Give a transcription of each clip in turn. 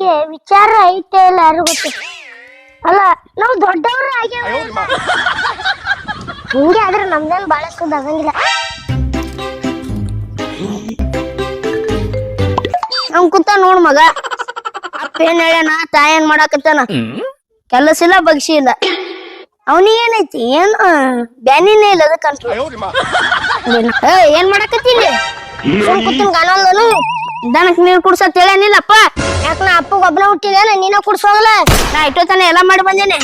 ಬಗ್ಗೆ ವಿಚಾರ ಐತೆ ಇಲ್ಲ ಯಾರು ಗೊತ್ತು. ಅಲ್ಲ ನಾವು ದೊಡ್ಡವ್ರ ಆಗ್ಯಾವ ಹಿಂಗೆ ಆದ್ರೆ ನಮ್ದೇನು ಬಾಳ ಸುದ್ದ ಆಗಂಗಿಲ್ಲ. ನಮ್ ಕೂತ ನೋಡ್ ಮಗ. ಅಪ್ಪ ಏನ್ ಹೇಳ್ಯಾನ? ತಾಯಿ ಏನ್ ಮಾಡಾಕತ್ತಾನ? ಕೆಲಸ ಇಲ್ಲ ಬಗ್ಸಿ ಇಲ್ಲ. ಅವನಿಗೇನೈತಿ ಏನು ಬ್ಯಾನಿನೇ ಇಲ್ಲ ಅದಕ್ಕಂತ ಏ, ಏನ್ ಮಾಡಾಕತ್ತಿ ಇಲ್ಲಿ? ಸುಮ್ ಕೂತಿನ್ ಕಾಣಲ್ಲನು ದನಕ್ ನೀರ್ ಕುಡ್ಸತ್ ಹೇಳೇನಿಲ್ಲಪ್ಪ. ಯಾಕ ನಾ ಅಪ್ಪಗ ಒಬ್ಬನ ಹುಟ್ಟಿದೇನ ನೀನ ಕುಡ್ಸೋಗಲ್ಲ ನಾ ಇಟ್ಟು ತಾನೆ ಎಲ್ಲ ಮಾಡಿ ಬಂದೇನೆ.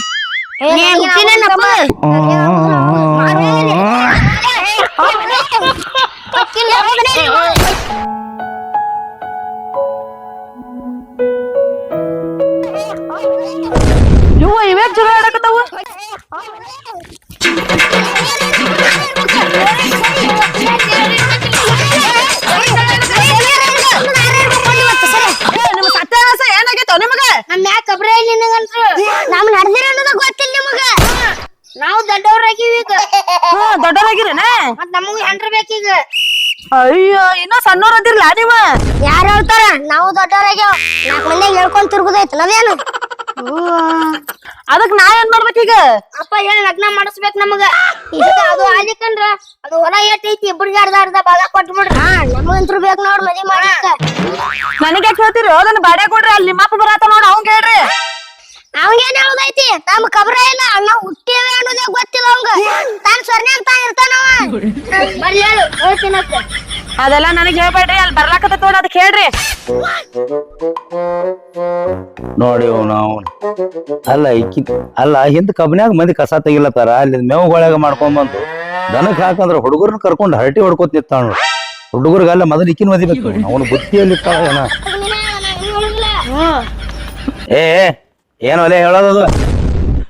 ಇವ ಇವೇ ಚಲೋ ಆಡಕತ್ತಾವ? ದೊಡ್ಡವರಾಗಿರೇನ ಮತ್ ನಮಗೂ ಹೆಂಡ್ರ ಬೇಕೀಗ. ಅಯ್ಯೋ ಇನ್ನೂ ಸಣ್ಣವ್ರ ಅದಿರ್ಲ ನೀವ? ಯಾರು ಹೇಳ್ತಾರ? ನಾವು ದೊಡ್ಡವರಾಗ್ಯಾವ. ನಾಲ್ಕು ಮಂದಿ ಹೇಳ್ಕೊಂಡ್ ತಿರುಗುದೈತ್ ಅದೇನು ಅದಕ್ ನಾ ಏನ್ ಮಾಡ್ಬೇಕೀಗ ಅಪ್ಪ ಹೇಳಿ ಲಗ್ನ ಮಾಡಿಸ್ಬೇಕ್ ನಮಗ. ಇದಕ್ಕ ಅದು ಆಲಿಕಂದ್ರ ಅದು ಹೊಲ ಏಟ್ ಐತಿ ಇಬ್ಬರಿಗೆ ಅರ್ಧ ಅರ್ಧ ಭಾಗ ಕೊಟ್ಬಿಡ್ರಿ ಹಾ ನಮಗಂತ್ರು ಬೇಕು ನೋಡ್ ಮದಿ ಮಾಡಕ್ಕ. ನನಗೆ ಹೇಳ್ತೀರಿ? ಅದನ್ನ ಬಾಡ್ಯಾಗ ಕೊಡ್ರಿ ಅಲ್ಲಿ ನಿಮ್ಮ ಅಪ್ಪ ಬರತ್ತ ನೋಡ್ ಅವಂಗ ಹೇಳ್ರಿ. ಅವಂಗೇನ್ ಹೇಳುದೈತಿ? ತಮ್ಮ ಕಬ್ರ ಇಲ್ಲ ಅಣ್ಣ ಹುಟ್ಟಿವೆ ಅನ್ನೋದೇ ಗೊತ್ತಿಲ್ಲ ಅವಂಗ. ತಾನ್ ಸ್ವರ್ನ್ಯಾಗ ತಾನ್ ಇರ್ತಾನವ ಬರ್ಲಿ ಹೇಳು ಅದೆಲ್ಲ ನನಗೆ ಹೇಳ್ಬೇಡ್ರಿ ಅಲ್ಲಿ ಬರ್ಲಾಕತ್ತ ತೋಡ ಅದಕ್ಕೆ ಹೇಳ್ರಿ. ನೋಡಿ ನಾವು ಅಲ್ಲ ಇಕ್ಕಿ ಅಲ್ಲ ಹಿಂದ್ ಕಬ್ನ್ಯಾಗ ಮಂದಿ ಕಸ ತೆಗಿಲತ್ತಾರ ಅಲ್ಲಿ ಮೇವುಗೊಳಗ ಮಾಡ್ಕೊಂಡ್ ಬಂದು ದನಕ್ ಹಾಕಂದ್ರ ಹುಡುಗರ್ನ ಕರ್ಕೊಂಡು ಹರಟಿ ಹೊಡ್ಕೋತ ನಿಂತಾಳ ಹುಡುಗರ್ಗ ಅಲ್ಲ ಮೊದಲು ಇಕ್ಕಿನ ಮದಿಬೇಕು ಅವನು ಬುತ್ತಿಯಲ್ಲಿ ಏನ? ಏ ಏ, ಏನು ಅಲ್ಲೇ ಹೇಳೋದದು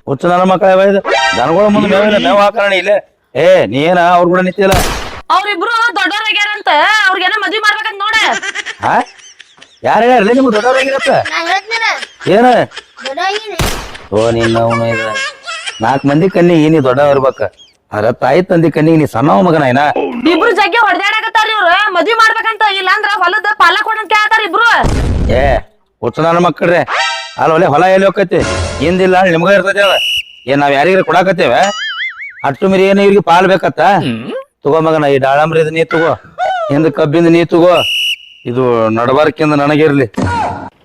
ಹುಚ್ಚ ನನ್ನ ಮಕ್ಕಳ ಇದು ದನಗಳ ಮುಂದೆ ಮೇವಿಲ್ಲ ಮೇವು ಹಾಕೋಣ ಇಲ್ಲೇ. ಏ ನೀನ ಏನ? ಅವ್ರ ಕೂಡ ನಿಂತಿಲ್ಲ. ಅವ್ರಿಬ್ರು ದೊಡ್ಡವ್ರಾಗ್ಯಾರಂತ ಅವ್ರಿಗೇನ ಮದ್ವಿ ಮಾಡ್ಬೇಕಂತ ನೋಡ. ಹಾ? ಯಾರು ಹೇಳ್ರಿ ನಿಮ್ಗೆ ದೊಡ್ಡವ್ರಾಗಿರತ್ತ ಏನ? ಓ ನೀನ್ ಅವನು ನಾಲ್ಕ್ ನಾಲ್ಕು ಮಂದಿ ಕಣ್ಣಿಗೆ ನೀ ದೊಡ್ಡವರ್ಬೇಕ ಅದ್ರ ತಾಯಿ ತಂದಿ ಕಣ್ಣಿಗೆ ನೀ ಸಣ್ಣ ಮಗನ ಏನ ಇಬ್ರು ಜಗ್ಗೆ ಹೊಡೆದಾಡಕತ್ತಾರ ಇವ್ರು. ಮದ್ವಿ ಮಾಡ್ಬೇಕಂತ ಇಲ್ಲ ಅಂದ್ರ ಹೊಲದ ಪಾಲ ಕೊಡಂತ ಕೇಳ್ತಾರ ಇಬ್ರು. ಏ ಹುಚ್ಚ ನನ್ನ ಮಕ್ಕಳ್ರೆ. ಅಲ್ಲ ಒಳ್ಳೆ ಹೊಲ ಎಲ್ಲಿ ಹೋಗತಿ ಹಿಂದಿಲ್ಲ ನಿಮ್ಗ ಇರ್ತೈತಿ ಅದ. ಏನ್ ನಾವ್ ಯಾರಿಗಾರ ಕೊಡಾಕತ್ತೇವ? ಅಟ್ಟು ಮಿರಿ ಏನು ಇವ್ರಿಗೆ ಪಾಲ್ ಬೇಕತ್ತ? ತಗೋ ಮಗನ ಈ ದಾಳಂಬ್ರಿದ ನೀ ತಗೋ. ಹಿಂದ ಕಬ್ಬಿಂದ ನೀ ತಗೋ. ಇದು ನಡಬಾರ್ಕಿಂದ ನನಗಿರ್ಲಿ.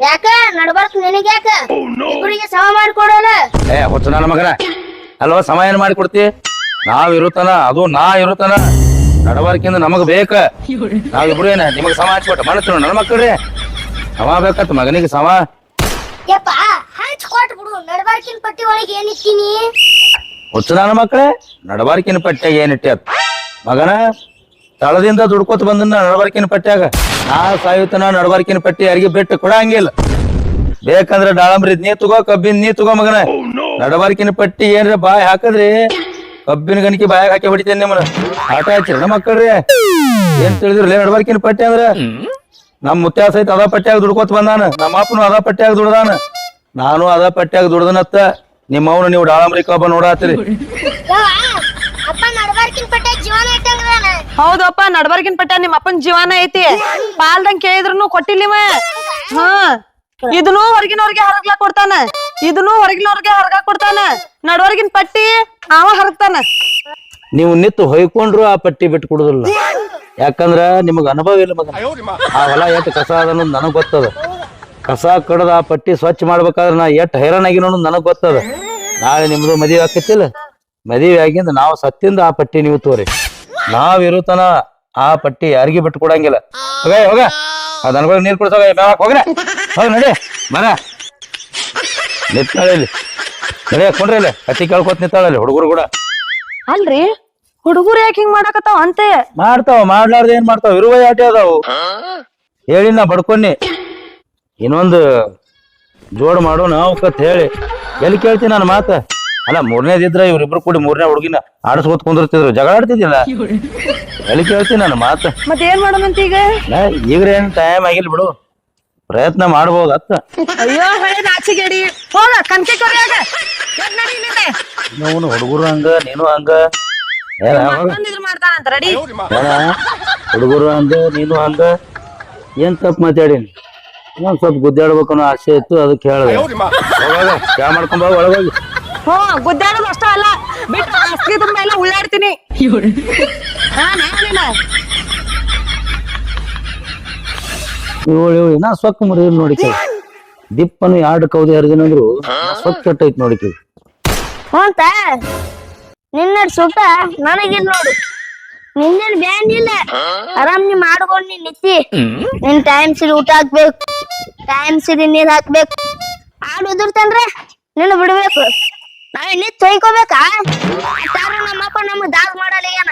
ಯಾಕ? ನಡ್ಬಾರ್ಕ್ ನಿನಗ್ ಯಾಕ? ಇಬ್ಬರಿಗೆ ಸಮ ಏ ನನ್ನ ಮಗನ. ಅಲ್ವ ಸಮಯ ಏನ್ ಮಾಡಿ ಕೊಡ್ತಿ? ನಾವ್ ಇರುತ್ತನ ಅದು ನಾ ಇರುತ್ತನ. ನಡಬಾರ್ಕಿಂದ ನಮಗ್ ಬೇಕ. ಇಬ್ರು ಏನ ನಿಮಗ್ ಸಮ ಹಚ್ಕೊಟ್ಟ ಮಾಡ್ತೀವಿ ನನ್ನ ಮಕ್ಕಳ್ರಿ ಸಮ ಬೇಕತ್ತ ಮಗನಿಗೆ ಸಮ. ಯಪ್ಪ ಹಂಚ್ ಕೊಟ್ ಬಿಡು. ನಡ್ಬಾರ್ಕಿನ ಪಟ್ಟಿ ಒಳಗೆ ಮಕ್ಕಳೇ ನಡಬಾರ್ಕಿನ ಪಟ್ಟ್ಯಾಗ ಏನಿಟ್ಟ ಮಗನ ತಳದಿಂದ ದುಡ್ಕೋತ ಬಂದನ ನಡಬಾರ್ಕಿನ ಪಟ್ಟ್ಯಾಗ. ನಾ ಸಾಯುತನ ನಡಬಾರ್ಕಿನ ಪಟ್ಟಿ ಯಾರಿಗೆ ಬಿಟ್ಟು ಕೊಡಂಗಿಲ್ಲ. ಬೇಕಂದ್ರ ದಾಳಂಬ್ರಿ ನೀ ತಗೋ ಕಬ್ಬಿನ ನೀ ತಗೋ ಮಗನ. ನಡಬಾರ್ಕಿನ ಪಟ್ಟಿ ಏನ್ರ ಬಾಯ್ ಹಾಕದ್ರಿ? ಕಬ್ಬಿನ ಗಣಿಕೆ ಬಾಯಾಗ ಹಾಕಿ ಹೊಡಿತೇನೆ ನಿಮ್ಮನ್ನ. ಆಟ ಹಚ್ಚಿರ ನಮ್ಮ ಮಕ್ಕಳ್ರಿ. ಏನ್ ತಿಳಿದ್ರಲ್ಲ ನಡಬಾರ್ಕಿನ ಪಟ್ಟಿ ಅಂದ್ರ? ನಮ್ ಮುತ್ಯ ಸಹಿತ ಅದ ಪಟ್ಟ್ಯಾಗ ದುಡ್ಕೋತ ಬಂದಾನ. ನಮ್ಮ ಅಪ್ಪನು ಅದ ಪಟ್ಟ್ಯಾಗ ದುಡ್ದಾನ. ನಾನು ಅದ ಪಟ್ಟ್ಯಾಗ ದುಡ್ದನತ್ತ ನಿಮ್ಮವನು ನೀವು ಡಾಳಂಬರಿ ಕಬ್ಬ ನೋಡಾತ್ರಿ. ಹೌದಪ್ಪ ನಡ್ಬರ್ಕಿನ್ ಪಟ್ಟ ನಿಮ್ಮ ಅಪ್ಪನ್ ಜೀವನ ಐತಿ. ಪಾಲ್ದಂಗ್ ಕೇಳಿದ್ರು ಕೊಟ್ಟಿಲ್ಲಿವ ಹಾ ಇದನ್ನು ಹೊರಗಿನವ್ರಿಗೆ ಹರಗ್ಲಾ ಕೊಡ್ತಾನ. ಇದನ್ನೂ ಹೊರಗಿನವ್ರಿಗೆ ಹರಗ ಕೊಡ್ತಾನ. ನಡ್ವರ್ಗಿನ ಪಟ್ಟಿ ಅವ ಹರಗ್ತಾನ. ನೀವು ನಿತ್ತು ಹೊಯ್ಕೊಂಡ್ರು ಆ ಪಟ್ಟಿ ಬಿಟ್ಟು ಕೊಡುದಿಲ್ಲ. ಯಾಕಂದ್ರ ನಿಮಗ ಅನುಭವ ಇಲ್ಲ ಮಗ ಆ ಹೊಲ ಎಷ್ಟು ಕಸ ಅದ ಅನ್ನೋದು ನನಗ್ ಗೊತ್ತದ. ಕಸ ಕಡದ ಆ ಪಟ್ಟಿ ಸ್ವಚ್ಛ ಮಾಡ್ಬೇಕಾದ್ರೆ ನಾ ಎಷ್ಟು ಹೈರಾಣ ಆಗಿ ಅನ್ನೋದು ನನಗ್ ಗೊತ್ತದ. ನಾಳೆ ನಿಮ್ದು ಮದುವೆ ಆಕತಿಲ್ಲ. ಮದುವೆ ಆಗಿಂದ ನಾವು ಸತ್ತಿಂದ ಆ ಪಟ್ಟಿ ನೀವು ತೋರಿ. ನಾವ್ ಇರುತನ ಆ ಪಟ್ಟಿ ಯಾರಿಗೂ ಬಿಟ್ಟು ಕೊಡಂಗಿಲ್ಲ. ಹೋಗ ಹೋಗ. ಆ ದನಗಳಿಗೆ ನೀರ್ ಕುಡಿಸೋಗ ಹೋಗ್ರೆ. ಹೋಗ ನಡಿ. ಬರ ನಿತ್ತಾಳೆ ಇಲ್ಲಿ ನಡಿ ಕೊಂಡ್ರಿ ಇಲ್ಲಿ ಅತಿ ಕೇಳ್ಕೊತ ನಿತ್ತಾಳಲ್ಲಿ ಹುಡುಗರು ಕೂಡ. ಅಲ್ರಿ? ಹುಡುಗರು ಯಾಕೆ ಹಿಂಗ್ ಮಾಡಾಕತ್ತಾವ ಅಂತೆ? ಮಾಡ್ತಾವ ಮಾಡ್ಲಾರ್ದ ಏನ್ ಮಾಡ್ತಾವ? ಇರುವ ಯಾಟೆ ಅದಾವು. ಹೇಳಿ ನಾ ಬಡ್ಕೊನಿ ಇನ್ನೊಂದು ಜೋಡ್ ಮಾಡೋಣ ಅವಕತ್ ಹೇಳಿ. ಎಲ್ಲಿ ಕೇಳ್ತೀನಿ ನಾನು ಮಾತ? ಅಲ್ಲ ಮೂರನೇದಿದ್ರ ಇವ್ರಿಬ್ರು ಕೂಡಿ ಮೂರನೇ ಹುಡುಗಿನ ಆಡಿಸ್ಕೊತ್ ಕುಂದಿರ್ತಿದ್ರು. ಜಗಳ ಆಡ್ತಿದ್ದಿಲ್ಲ ಎಲ್ಲಿ ಕೇಳ್ತೀನಿ ನಾನು ಮಾತ? ಮತ್ ಏನ್ ಮಾಡೋಣಂತ ಈಗ ನಾ ಈಗ್ರ ಏನ್ ಟೈಮ್ ಆಗಿಲ್ಲ ಬಿಡು. ಪ್ರಯತ್ನ ಮಾಡ್ಬೋದು ಅತ್ತ ಅಯ್ಯೋ ಹಳೆ ನಾಚಿಗೇಡಿ. ಹೋಗ ಕನ್ಕೆ ಕೊರ್ಯಾಗ ಅವನು ಹುಡುಗರು ಹಂಗ ನೀನು ಹಂಗ. ಮಾಡ್ತಾನಂತ ರೆಡಿ ಹುಡುಗರು ಹಂಗ ನೀನು ಹಂಗ. ಏನ್ ತಪ್ಪು ಮಾತಾಡೀನಿ ಒಂದ್ ಸ್ವಲ್ಪ ಗುದ್ದಾಡ್ಬೇಕು ಅನ್ನೋ ಆಸೆ ಇತ್ತು ಅದಕ್ಕೆ ಹೇಳಿದೆ. ಚಾ ಮಾಡ್ಕೊಂಡ್ ಬಾ ಒಳಗೋಗಿ ಹ್ಮ್ ಗುದ್ದಾಡೋದು ಅಷ್ಟ ಅಲ್ಲ. ಬಿಟ್ಟು ಆಸ್ತಿ ತುಂಬ ಎಲ್ಲ ಉಳ್ಳಾಡ್ತೀನಿ. ಹಾ ನಾನೇನ ಇವು ಏಳು ನಾ ಸೊಕ್ಕ ಮರಿ ನೋಡಿಕೆ. ದಿಪ್ಪನು ಎರಡು ಕೌದಿ ಹರಿದಿನಂದ್ರು ಸೊಕ್ಕ ಕೆಟ್ಟೈತಿ ನೋಡಿಕೆ. ಹ್ಞೂಂತ? ನಿನ್ನ ಸುಖ ನನಗಿಲ್ಲ ನೋಡು. ನಿನ್ನೇನ್ ಬ್ಯಾನ್ ಇಲ್ಲ. ಆರಾಮ್ ನೀ ಮಾಡ್ಕೊಂಡ್ ನೀನ್ ನಿತ್ತಿ. ನಿನ್ ಟೈಮ್ ಸಿರಿ ಊಟ ಹಾಕ್ಬೇಕು. ಟೈಮ್ ಸಿರಿ ನೀರ್ ಹಾಕ್ಬೇಕು. ಆಡು ಉದುರ್ತಂದ್ರೆ ನಿನ್ನ ಬಿಡ್ಬೇಕು. ನಾವ್ ನಿತ್ ತೊಯ್ಕೋಬೇಕಾ? ನಮ್ಮಪ್ಪ ನಮ್ಗ್ ದಾಗ್ ಮಾಡಲ್ಲ ಏನ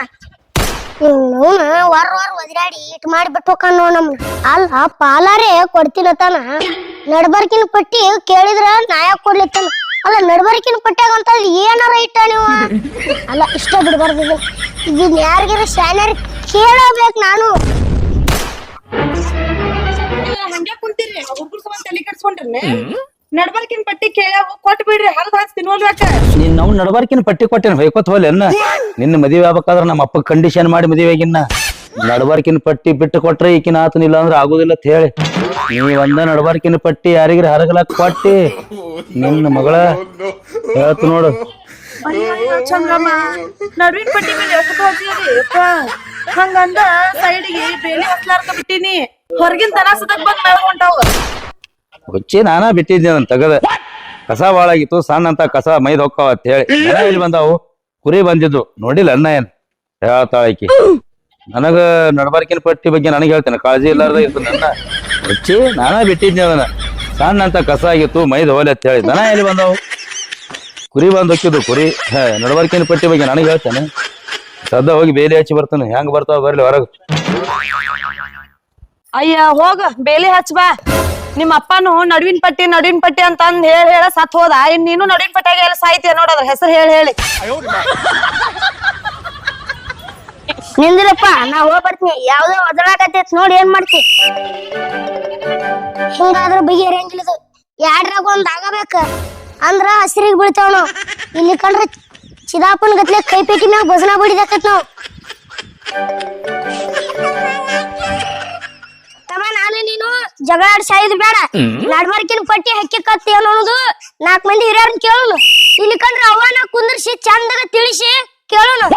ಇವನು ವಾರ ವಾರ ಒದರಾಡಿ ಇಟ್ ಮಾಡಿ ಬಿಟ್ಟು ಹೋಗ್ತಾನ ನೋಡ್ ಅಲ್ಲ ಅಲ್ಲ ಪಾಲಾರೆ ಕೊಡ್ತೀನತ್ತಾನ ನಡ್ಬರ್ಕಿನ ಪಟ್ಟಿ ಕೇಳಿದ್ರ ನಾಯಕ್ ಕೊಡ್ಲಿತ್ತಾನ. ಅಲ್ಲ ನಡ್ಬರ್ಕಿನ ಪಟ್ಟ್ಯಾಗ ಅಂತ ಏನಾರ ಇಟ್ಟ ನೀವು? ಅಲ್ಲ ಇಷ್ಟ ಬಿಡ್ಬಾರ್ದು ಇದು. ಇದನ್ನ ಯಾರಿಗಾರ ಶಾನ್ಯಾರ ಕೇಳಬೇಕು ನಾನು. ಹಂಗೆ ಕುಂತೀರಿ ಹುಡುಗರು ತಲೆ ಕೆಡ್ಸ್ಕೊಂಡ್ರಿ ನಡ್ಬರ್ಕಿನ್ ಪಟ್ಟಿ ಕೇಳ್ಯಾವ ಕೊಟ್ಟು ಬಿಡ್ರಿ ಹಾಕಿ ತಿನ್ನೋಲ್ಬೇಕ ನೀನ್ ನಾವು ನಡಬಾರ್ಕಿನ ಪಟ್ಟಿ ಕೊಟ್ಟೇನ್ ಹೊಯ್ಕೋತ ಹೋಲೆನ್ನ ನಿನ್ನ ಮದುವೆ ಆಗ್ಬೇಕಾದ್ರ ನಮ್ಮ ಅಪ್ಪ ಕಂಡೀಷನ್ ಮಾಡಿ ಮದುವೆ ಆಗಿನ್ನ. ನಡಬಾರ್ಕಿನ ಪಟ್ಟಿ ಬಿಟ್ಟು ಕೊಟ್ರೆ ಈಕಿನ ಆತನಿಲ್ಲ ಅಂದ್ರೆ ಆಗುದಿಲ್ಲ ಅಂತ ಹೇಳಿ. ನೀ ಒಂದ ನಡಬಾರ್ಕಿನ ಪಟ್ಟಿ ಯಾರಿಗ್ರ ಹರಗಲ ಕೊಟ್ಟಿ? ನಿನ್ನ ಮಗಳ ಹೇಳ್ತು ನೋಡು. ಚಂದ್ರಮ್ಮ ನಡುವಿನ ಪಟ್ಟಿ ಮೇಲೆ ಎಷ್ಟು ತೋರ್ಸಿರಿ ಹಂಗಂದ ಸೈಡ್ಗೆ ಬೇಲಿ ಹಸ್ಲಾರ್ಕ ಬಿಟ್ಟಿನಿ. ಹೊರಗಿನ ತನಾಸದಾಗ ಸದಕ್ ಬಂದ್ ಹೊಂಟಾವ ಹುಚ್ಚಿ ನಾನ ಬಿಟ್ಟಿದ್ದೆ ಅದನ್ನ ತಗದ. ಕಸ ಬಾಳಾಗಿತ್ತು ಸಣ್ಣ ಅಂತ ಕಸ ಮೈದ್ ಹೋಗ್ತಾವ ಅಂತ ಹೇಳಿ. ದನ ಎಲ್ಲಿ ಬಂದಾವು? ಕುರಿ ಬಂದಿದ್ದು. ನೋಡಿಲ್ಲ ಅನ್ನ ಏನ್? ಹೇಳ್ತಾಳಕಿ ನನಗ ನಡಬಾರ್ಕಿನ ಪಟ್ಟಿ ಬಗ್ಗೆ ನನಗೆ ಹೇಳ್ತೇನೆ. ಕಾಳಜಿ ಇಲ್ಲಾರ್ದ ಇತ್ತು ನನ್ನ. ಹುಚ್ಚಿ ನಾನ ಬಿಟ್ಟಿದ್ದೆ ಅದನ್ನ. ಸಣ್ಣ ಅಂತ ಕಸ ಆಗಿತ್ತು ಮೈದ್ ಹೋಲೆ ಅಂತ ಹೇಳಿ. ದನ ಎಲ್ಲಿ ಬಂದಾವು? ಕುರಿ ಬಂದ್ ಹೊಕ್ಕಿದ್ದು ಕುರಿ. ಹ, ನಡಬಾರ್ಕಿನ ಪಟ್ಟಿ ಬಗ್ಗೆ ನನಗೆ ಹೇಳ್ತೇನೆ. ಸದ್ದ ಹೋಗಿ ಬೇಲಿ ಹಚ್ಚಿ ಬರ್ತಾನೆ. ಹೆಂಗ್ ಬರ್ತಾವ ಬರ್ಲಿ ಹೊರಗ. ಅಯ್ಯ ಹೋಗ. ಬೇಲಿ ಹಚ್ಚ ಬಾ. ನಿಮ್ಮ ಅಪ್ಪನು ನಡುವಿನ ಪಟ್ಟಿ ನಡುವಿನ ಪಟ್ಟಿ ಅಂತ ಅಂದ್ ಹೇಳಿ ಹೇಳ ಸತ್ ಹೋದ. ಇನ್ ನೀನು ನಡುವಿನ ಪಟ್ಟಿಯಾಗ ಎಲ್ಲ ಸಾಯ್ತೀಯ ನೋಡದ್ರ ಹೆಸರು ಹೇಳಿ ಹೇಳಿ. ನಿಂದಿರಪ್ಪ ನಾ ಹೋಗ್ ಬರ್ತೀನಿ. ಯಾವ್ದೋ ಒದರಾಕತ್ತೈತ್ ನೋಡಿ ಏನ್ ಮಾಡ್ತಿ? ಹಿಂಗಾದ್ರ ಬಗೆಹರಿಯಂಗಿಲ್ಲ ಇದು ಯಾಡ್ರಾಗ ಒಂದ್ ಆಗಬೇಕ? ಅಂದ್ರ ಹಸಿರಿಗೆ ಬೀಳ್ತಾವ್ ನಾವು. ಇಲ್ಲಿ ಕಂಡ್ರೆ ಚಿದಾಪನ್ ಗತ್ಲೆ ಕೈ ಪೇಟಿ ಮ್ಯಾಗ ಭಜನಾ ಬಡಿದಾಕತ್ ನಾವು. ಜಗಳ ಆಡ್ ಸಾಯುದು ಬೇಡ ನಡ್ಬರ್ಕಿನ ಪಟ್ಟಿ ಹಕ್ಕಿ ಕತ್ತಿ ಅನ್ನೋದು ನಾಲ್ಕು ಮಂದಿ ಹಿರಿಯರನ್ನ ಕೇಳೋನು. ಇಲ್ಲಿ ಕಂಡ್ರೆ ಅವನ ಕುಂದ್ರಿಸಿ ಚಂದಗ ತಿಳಿಸಿ ಕೇಳೋನು.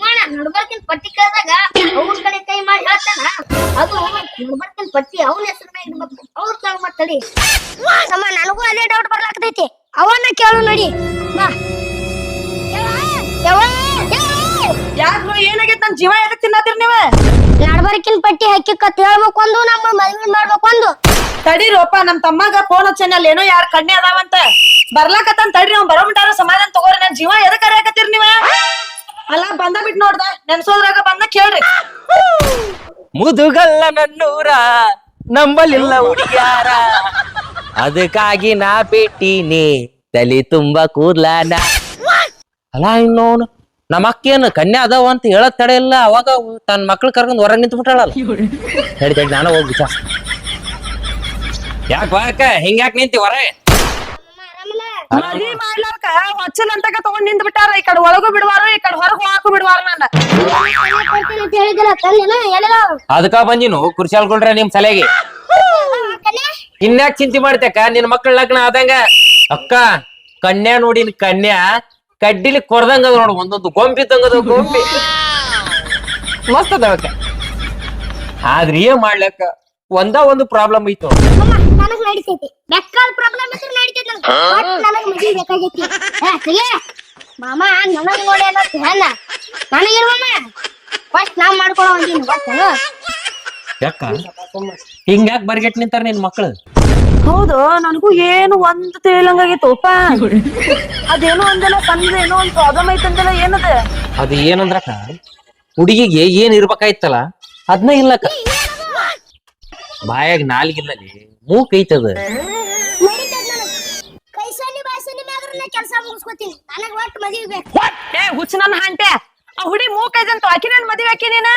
ನೋಡ ನಡ್ಬರ್ಕಿನ ಪಟ್ಟಿ ಕೇಳಿದಾಗ ಅವನ ಕಡೆ ಕೈ ಮಾಡಿ ಹೇಳ್ತಾನ. ಅದು ನಡ್ಬರ್ಕಿನ ಪಟ್ಟಿ ಅವನ ಹೆಸರು ಮೇಲೆ ಇಡ್ಬೇಕು ಅವ್ರ ಕೇಳ ಮಾತಾಡಿ. ತಮ್ಮ ನನಗೂ ಅದೇ ಡೌಟ್ ಬರ್ಲಾಕತೈತಿ ಅವನ್ನ ಕೇಳು ನೋಡಿ. ಬಾ ಯವ್ವ, ಯವ್ವ, ಯವ್ವ. ಯಾಕ್ರು ಏನಾಗೈತ್ ನನ್ ಜೀವ ಎದಕ್ ತಿನ್ನತ್ತೀರಿ ನೀವ? ನಡ್ಬರ್ಕಿನ ಪಟ್ಟಿ ಹಕ್ಕಿಕತ್ ಹೇಳ್ಬೇಕು ಒಂದು ನಮ್ಮ ಮದ್ವೆ ಮಾಡ್ಬೇಕು ಒಂದು ತಡೀರಪ್ಪ ನಮ್ ತಮ್ಮಗ ಫೋನ್ ಹಚ್ಚನ ಏನೋ ಯಾರ ಕಣ್ಣೆ ಅದಾವಂತ. ಬರ್ಲಾಕತ್ತಂತ ತಡ್ರಿ ಅವ್ನ್ ಬರೋ ಮುಟ್ಟಾರ ಸಮಾಧಾನ ತಗೋರಿ ನನ್ ಜೀವ ಎದಕ್ ಕರೆಯಕತ್ತೀರಿ ನೀವ? ಅಲ್ಲ ಬಂದ ಬಿಟ್ ನೋಡ್ದ ನೆನ್ಸೋದ್ರಾಗ ಬಂದ ಕೇಳ್ರಿ. ಮುದುಗಲ್ಲ ನನ್ನೂರ ನಂಬಲಿಲ್ಲ ಹುಡುಗ್ಯಾರ. ಅದಕ್ಕಾಗಿ ನಾ ಬಿಟ್ಟೀನಿ ತಲಿ ತುಂಬಾ ಕೂರ್ಲಾನ ಅಲ್ಲ ಇನ್ನೋನು. ನಮ್ಮ ಅಕ್ಕೇನು ಕನ್ಯಾ ಅದಾವ ಅಂತ ಹೇಳೋ ತಡೆ ಇಲ್ಲ. ಅವಾಗ ತನ್ನ ಮಕ್ಳು ಕರ್ಕೊಂಡು ಹೊರಗೆ ನಿಂತು ಬಿಟ್ಟಾಳಲ್ಲ ಹೇಳಿ ಹೇಳಿ ನಾನು ಹೋಗಿ ವಿಚಾರ ಯಾಕೆ ಬಾಕ ಹಿಂಗ್ಯಾಕ್ ನಿಂತಿ ಹೊರ ಮದ್ವಿ ಮಾಡ್ಲಾರ್ಕ ಹೊಚ್ಚಲ್ ಅಂತಕ ತಗೊಂಡ್ ನಿಂತ್ ಬಿಟ್ಟಾರ ಈ ಕಡೆ ಒಳಗೂ ಬಿಡ್ವಾರ ಈ ಕಡೆ ಹೊರಗೂ ಹಾಕು ಬಿಡ್ವಾರ ನನ್ನ ಅದಕ್ಕ ಬಂದಿನು ಕುರ್ಶಾಲ್ಕೊಳ್ರೆ ನಿಮ್ ಸಲೆಗೆ ಇನ್ಯಾಕ್ ಚಿಂತೆ ಮಾಡ್ತಕ್ಕ ನಿನ್ ಮಕ್ಳ ಲಗ್ನ ಆದಂಗ. ಅಕ್ಕ ಕನ್ಯಾ ನೋಡಿನ ಕನ್ಯಾ ಕಡ್ಡಿಲಿ ಕೊರ್ದಂಗ ಅದ ನೋಡು ಒಂದೊಂದು ಗೊಂಬಿ ತಂಗದ ಗೊಂಬಿ. ಮಸ್ತ್ ಅದಾವಕ್ಕ ಆದ್ರ ಏನ್ ಮಾಡ್ಲಕ್ಕ? ಒಂದ ಒಂದು ಪ್ರಾಬ್ಲಮ್ ಐತು. ನನಗ್ ನಡಿತೈತಿ. ಪ್ರಾಬ್ಲಮ್ ಇದ್ರೆ ನಡಿತೈತಿ ನನಗೆ ಬಟ್ ನನಗ್ ಮದ್ವಿ ಬೇಕಾಗೈತಿ. ಏ, ತೆಗೆ. ಮಾಮ ನನಗ್ ನೋಡಿ ಅನ್ನೋ ಧ್ಯಾನ. ನನಗಿರ್ ಮಾಮ ಫಸ್ಟ್ ನಾವ್ ಮಾಡ್ಕೊಳೋ ಅಂತೀನಿ ಗೊತ್ತೇನು? ಯಾಕ? ಹಿಂಗ್ಯಾಕ್ ಬರ್ಗೆಟ್ ನಿಂತಾರ ನಿನ್ ಮಕ್ಳು? ಹೌದು ನನಗೂ ಏನು ಒಂದ್ ತಿಳಿಲಂಗಾಗಿತ್ತುಪ್ಪ ಅದೇನೋ ಒಂದೆಲ್ಲ ಸಣ್ಣದ ಏನೋ ಒಂದ್ ಪ್ರಾಬ್ಲಮ್ ಐತಂದಲ್ಲ ಏನದ? ಅದು ಏನಂದ್ರಕ್ಕ? ಹುಡುಗಿಗೆ ಏನ್ ಇರ್ಬೇಕಾಯ್ತಲ್ಲ ಅದ್ನ ಇಲ್ಲಕ್ಕ. ಬಾಯಾಗ ನಾಲ್ಗಿಲ್ಲಲ್ಲಿ ಮೂಕ್ ಐತದ. ಕೆಲಸ ಮುಗಿಸ್ಕೊತೀನಿ ನನಗೆ ಒಟ್ಟು ಮದ್ವಿ ಬೇಕು ಏ ಹುಚ್ಚ ನನ್ನ ಹಂಟೆ ಆ ಹುಡಿ ಮೂಕ್ ಐತಂತ ಆಕಿ ನನ್ ಮದ್ವೆ ಆಕಿ ನೀನ?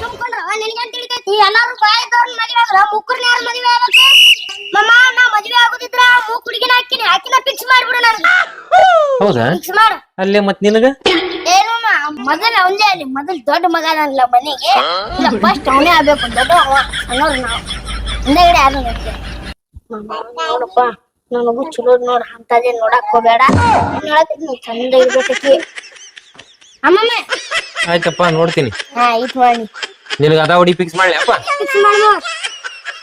ಸುಮ್ಕೊಂಡ್ರ ನಿನಗೇನ್ ತಿಳಿತೈತಿ? ಎಲ್ಲಾರು ಬಾಯಿ ಇದ್ದವ್ರನ್ನ ಮದ್ವೆ ಆದ್ರ ಮುಕ್ಕರ್ನ ಯಾರು ಮದ್ವೆ ಆಗ್ಬೇಕು? ಮಮ್ಮ ನಾ ಮದ್ವೆ ಆಗುದಿದ್ರ ಮೂಕ್ ಹುಡುಗಿನ ಹಾಕಿನಿ ಹಾಕಿನ ಫಿಕ್ಸ್ ಮಾಡ್ಬಿಡು ನನಗೆ. ಹೌದಾ? ಫಿಕ್ಸ್ ಮಾಡು. ಅಲ್ಲೇ ಮತ್ ನಿನಗ? ಏನು ಮೊದಲ ಅವನೇ ಅಲ್ಲಿ ಮೊದಲ ದೊಡ್ಡ ಮಗ ಅನ್ನಲ್ಲ ಮನೆಗೆ. ಇಲ್ಲ ಫಸ್ಟ್ ಅವನೇ ಆಗ್ಬೇಕು ದೊಡ್ಡ ಅವ ಅನ್ನೋದು ನಾವು. ಹಿಂದೆಗಡೆ ಯಾರು ನೋಡಪ್ಪ ನನಗೂ ಚಲೋ ನೋಡ್ ಅಂತದೇ ನೋಡಕ್ ಹೋಗ್ಬೇಡ. ಚಂದ ಇರ್ಬೇಕಿ ಅಮ್ಮಮ್ಮ ಆಯ್ತಪ್ಪ ನೋಡ್ತೀನಿ. ಹಾ ಇಟ್ ಮಾಡಿ. ನಿನಗ ಅದ ಹುಡಿ ಫಿಕ್ಸ್ ಮಾಡ್ಲಿ ಅಪ್ಪ? ಫಿಕ್ಸ್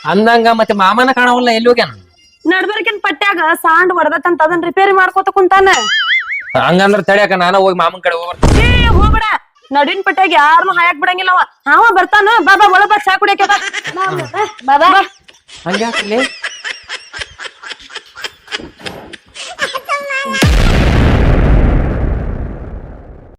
ಅಂದಂಗ ಮತ್ತೆ ಮಾಮನ ಕಾಣವಲ್ಲ ಎಲ್ಲಿ ಹೋಗ್ಯಾನ? ನಡ್ಬರ್ಕಿನ್ ಪಟ್ಟ್ಯಾಗ ಸಾಂಡ್ ಹೊಡೆದತ್ತಂತ ಅದನ್ನ ರಿಪೇರಿ ಮಾಡ್ಕೋತ ಕುಂತಾನ. ಹಂಗಂದ್ರ ತಡ್ಯಾಕ ನಾನ ಹೋಗಿ ಮಾಮನ್ ಕಡೆ ಹೋಗ್ಬರ್ತೀನಿ. ಏ ಹೋಗ್ಬೇಡ. ನಡಿನ್ ಪಟ್ಟ್ಯಾಗ ಯಾರನ್ನು ಹಾಯಕ್ ಬಿಡಂಗಿಲ್ಲ ಅವ. ಅವ ಬರ್ತಾನ. ಬಾಬಾ ಬಾ ಒಳಗ್ ಬಾ ಚಾ ಕುಡಿಯಕ್ಕೆ ಬಾ ಬಾಬಾ ಹಂಗ್ಯಾಕ್ಲಿ